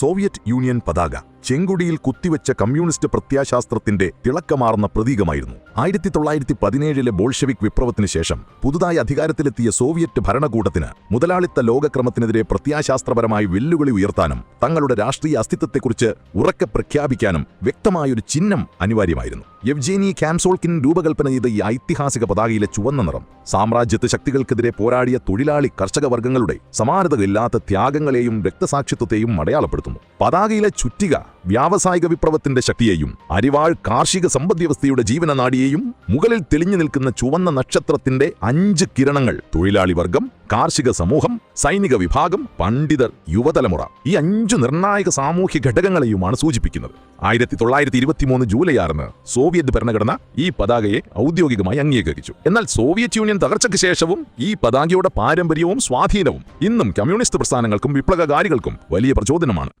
Soviet Union പതാക. ചെങ്കുടിയിൽ കുത്തിവെച്ച കമ്മ്യൂണിസ്റ്റ് പ്രത്യാശാസ്ത്രത്തിന്റെ തിളക്കമാർന്ന പ്രതീകമായിരുന്നു. ആയിരത്തി തൊള്ളായിരത്തി പതിനേഴിലെ ബോൾഷെവിക് വിപ്ലവത്തിന് ശേഷം പുതുതായി അധികാരത്തിലെത്തിയ സോവിയറ്റ് ഭരണകൂടത്തിന് മുതലാളിത്ത ലോകക്രമത്തിനെതിരെ പ്രത്യാശാസ്ത്രപരമായി വെല്ലുവിളി ഉയർത്താനും തങ്ങളുടെ രാഷ്ട്രീയ അസ്തിത്വത്തെക്കുറിച്ച് ഉറക്കെ പ്രഖ്യാപിക്കാനും വ്യക്തമായൊരു ചിഹ്നം അനിവാര്യമായിരുന്നു. യെവ്ജേനി കാംസോൾക്കിൻ രൂപകൽപ്പന ചെയ്ത ഈ ഐതിഹാസിക പതാകയിലെ ചുവന്ന നിറം സാമ്രാജ്യത്വ ശക്തികൾക്കെതിരെ പോരാടിയ തൊഴിലാളി കർഷക വർഗങ്ങളുടെ സമാനതകളില്ലാത്ത ത്യാഗങ്ങളെയും രക്തസാക്ഷിത്വത്തെയും അടയാളപ്പെടുത്തുന്നു. പതാകയിലെ ചുറ്റിക വ്യാവസായിക വിപ്ലവത്തിന്റെ ശക്തിയെയും അരിവാൾ കാർഷിക സമ്പദ്വ്യവസ്ഥയുടെ ജീവനനാടിയെയും മുകളിൽ തെളിഞ്ഞു നിൽക്കുന്ന ചുവന്ന നക്ഷത്രത്തിന്റെ അഞ്ച് കിരണങ്ങൾ തൊഴിലാളി വർഗം കാർഷിക സമൂഹം സൈനിക വിഭാഗം പണ്ഡിതർ യുവതലമുറ ഈ അഞ്ചു നിർണായക സാമൂഹ്യ ഘടകങ്ങളെയുമാണ് സൂചിപ്പിക്കുന്നത്. ആയിരത്തി തൊള്ളായിരത്തി ഇരുപത്തിമൂന്ന് ജൂലൈ ആറിന് സോവിയറ്റ് ഭരണഘടന ഈ പതാകയെ ഔദ്യോഗികമായി അംഗീകരിച്ചു. എന്നാൽ സോവിയറ്റ് യൂണിയൻ തകർച്ചയ്ക്ക് ശേഷവും ഈ പതാകയുടെ പാരമ്പര്യവും സ്വാധീനവും ഇന്നും കമ്മ്യൂണിസ്റ്റ് പ്രസ്ഥാനങ്ങൾക്കും വിപ്ലവകാരികൾക്കും വലിയ പ്രചോദനമാണ്.